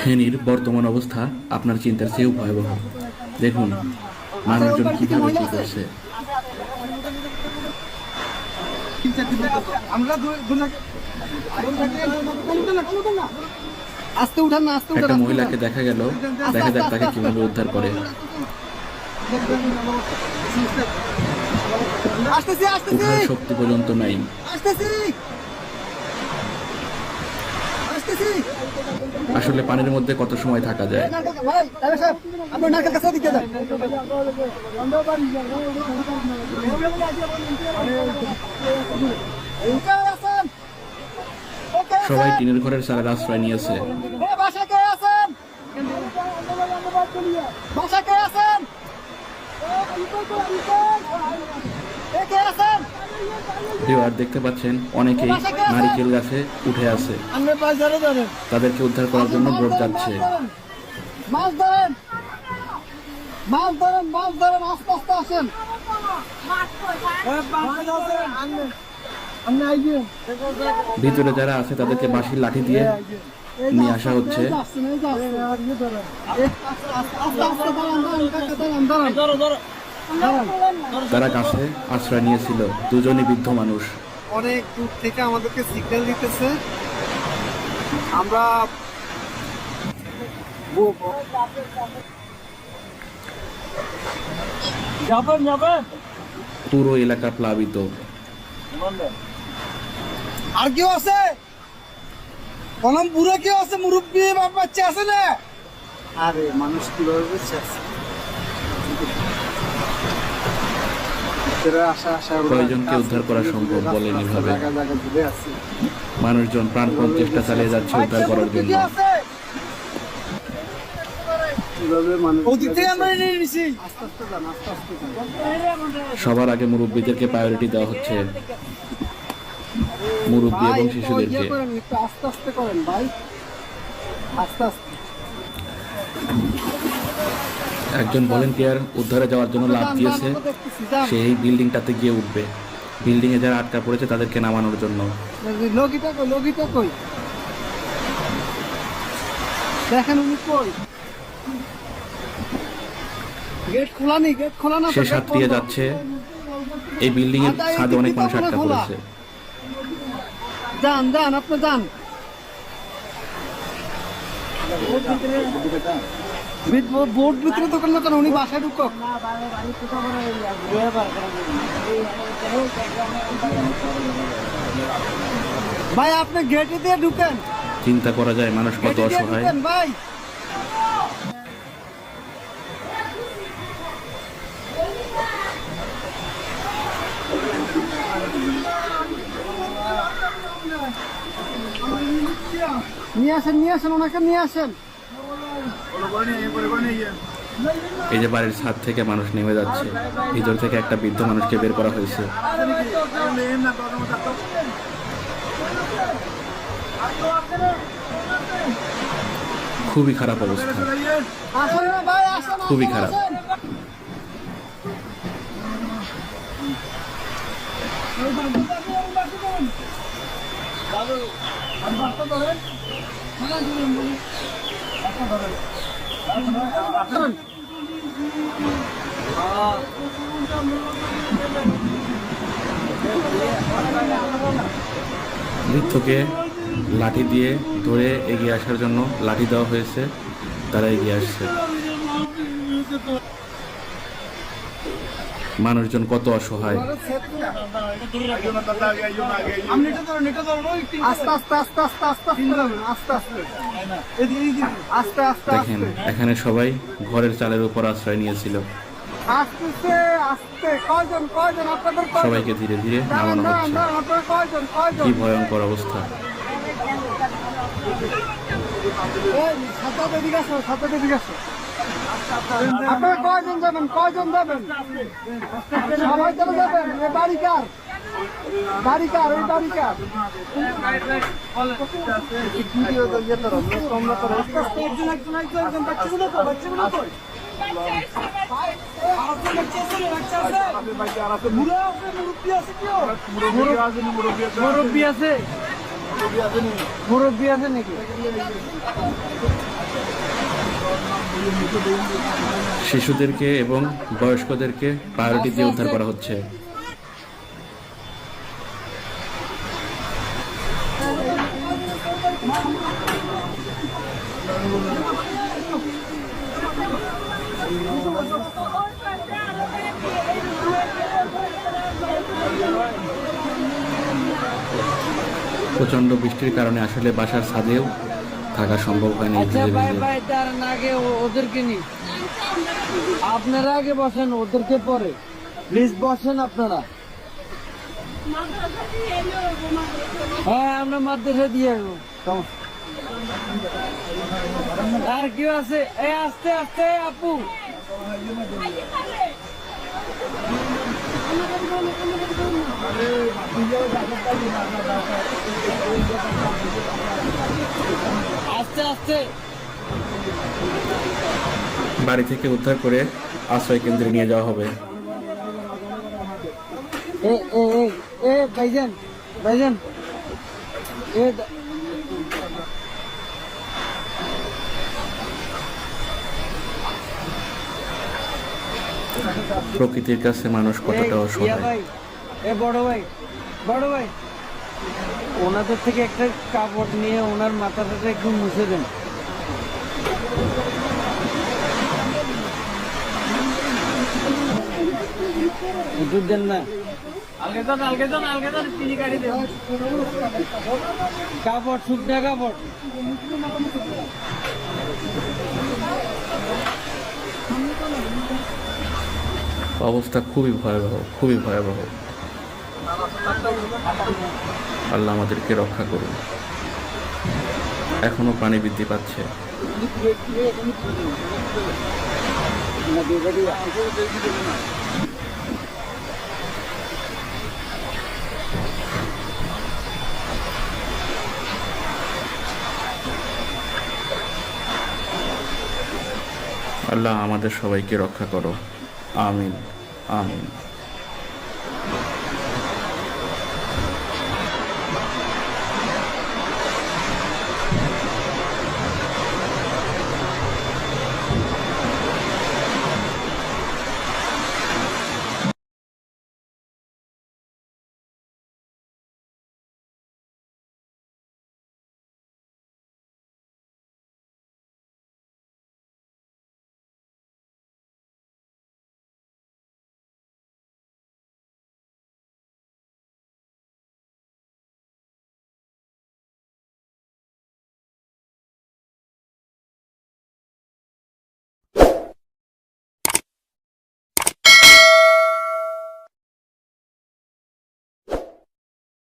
ফেনীর বর্তমান অবস্থা আপনার চিন্তার চেয়েও ভয়াবহ। দেখুন মানুষজন কীভাবে কি করছে। একটা মহিলাকে দেখা গেল দেখা যাক তাকে কীভাবে উদ্ধার করে। শক্তি পর্যন্ত নাই। আসলে পানির মধ্যে কত সময় থাকা যায়? সবাই টিনের ঘরের চালের আশ্রয় নিয়েছে এ বাসায় কে আছেন? ভিউয়ার দেখতে পাচ্ছেন অনেকেই নারিকেল গাছে উঠে আছে। তাদেরকে উদ্ধার করার জন্য বোট যাচ্ছে। মাছ ধরেন। মাছ ধরেন মাছ ধরেন আস্তে আস্তে আসেন। ভিতরে যারা আছে তাদেরকে বাঁশির লাঠি দিয়ে নিয়ে আসা হচ্ছে। তারা গাছে আশ্রয় নিয়েছিল। দুজনই বৃদ্ধ মানুষ। অনেক দূর থেকে আমাদেরকে সিগন্যাল দিতেছে। আমরা পুরো এলাকা প্লাবিত। আর কেউ আছে? কলম বুড়ো কেউ আছে? মুরব্বী বাপ বাচ্চা আছে না? আরে মানুষ কীভাবে আছে? কয়জনকে উদ্ধার করা সম্ভব বলেন আছে মানুষজন প্রাণপণ চেষ্টা চালিয়ে যাচ্ছে উদ্ধার করার জন্য। আস্তে যান সবার আগে মুরব্বীদেরকে প্রায়োরিটি দেওয়া হচ্ছে। মুরব্বী এবং শিশুদেরকে। ইয়ে করেন, একটু আস্তে আস্তে করেন ভাই। আস্তে আস্তে। একজন ভলেন্টিয়ার উদ্ধারে যাওয়ার জন্য লাভ দিয়েছে যান, আমরা দেখতেছি, যান। সে এই বিল্ডিংটাতে গিয়ে উঠবে। বিল্ডিং এ যারা আটকা পড়েছে তাদেরকে নামানোর জন্য। সে সাতটিয়ে বন্ধ। যাচ্ছে। এই বিল্ডিং এর আচ্ছা, ছাদে অনেক মানুষ আটকা। পড়েছে। যান যান আপনি যান। বোর্ড ভিতরে তো করল কেন উনি বাসায় ঢুকক। ভাই আপনি গেটে দিয়ে ঢুকেন। চিন্তা করা যায় মানুষ কত অসহায়। ভাই। নিয়ে আসেন নিয়ে আসেন ওনাকে নিয়ে আসেন। এই যে বাড়ির ছাদ থেকে মানুষ নেমে যাচ্ছে, ভিতর থেকে একটা বৃদ্ধ মানুষকে বের করা হয়েছে খুবই খারাপ অবস্থা খুবই খারাপ। বৃদ্ধকে লাঠি দিয়ে ধরে এগিয়ে আসার জন্য লাঠি দেওয়া হয়েছে তারা এগিয়ে আসছে। মানুষজন কত অসহায় দেখেন এখানে সবাই ঘরের চালের উপর আশ্রয় নিয়েছিল? সবাইকে ধীরে ধীরে নামানো হচ্ছে কি ভয়ঙ্কর অবস্থা ছাত্রদের এদিকে আসো, ছাত্রদের এদিকে আসো। আপনারা কয়জন যাবেন? কয়জন যাবেন? সবাই চলে যাবেন? এ বাড়ি কার? বাড়ি কার? ওই বাড়ি কার? তো তো তো মুরব্বী আছে নাকি? শিশুদেরকে এবং বয়স্কদেরকে প্রায়োরিটি দিয়ে উদ্ধার করা হচ্ছে। প্রচণ্ড বৃষ্টির কারণে আসলে বাসার ছাদেও থাকা সম্ভব হয়নি আচ্ছা ভিজে ভিজে আগে ওদেরকে নি আপনারা আগে বসেন ওদেরকে পরে। প্লিজ বসেন আপনারা। হ্যাঁ আমরা মাদ্রাসা দিয়ে আসব। আর কেউ আছে? এই আস্তে আস্তে আপু। আস্তে আস্তে। বাড়ি থেকে উদ্ধার করে আশ্রয় কেন্দ্রে নিয়ে যাওয়া হবে। এ এ এ এ ভাইজান ভাইজান। এ প্রকৃতির কাছে মানুষ কতটা অসহায়। এ বড় ভাই বড় ভাই। ওনাদের থেকে একটা কাপড় নিয়ে ওনার মাথাটা একটু মুছে দেন। একটু দেন না। কাপড় শুকনা কাপড়। অবস্থা খুবই ভয়াবহ খুবই ভয়াবহ। আল্লাহ আমাদেরকে রক্ষা করুন। এখনও পানি বৃদ্ধি পাচ্ছে। আল্লাহ আমাদের সবাইকে রক্ষা করো। আমিন আমিন।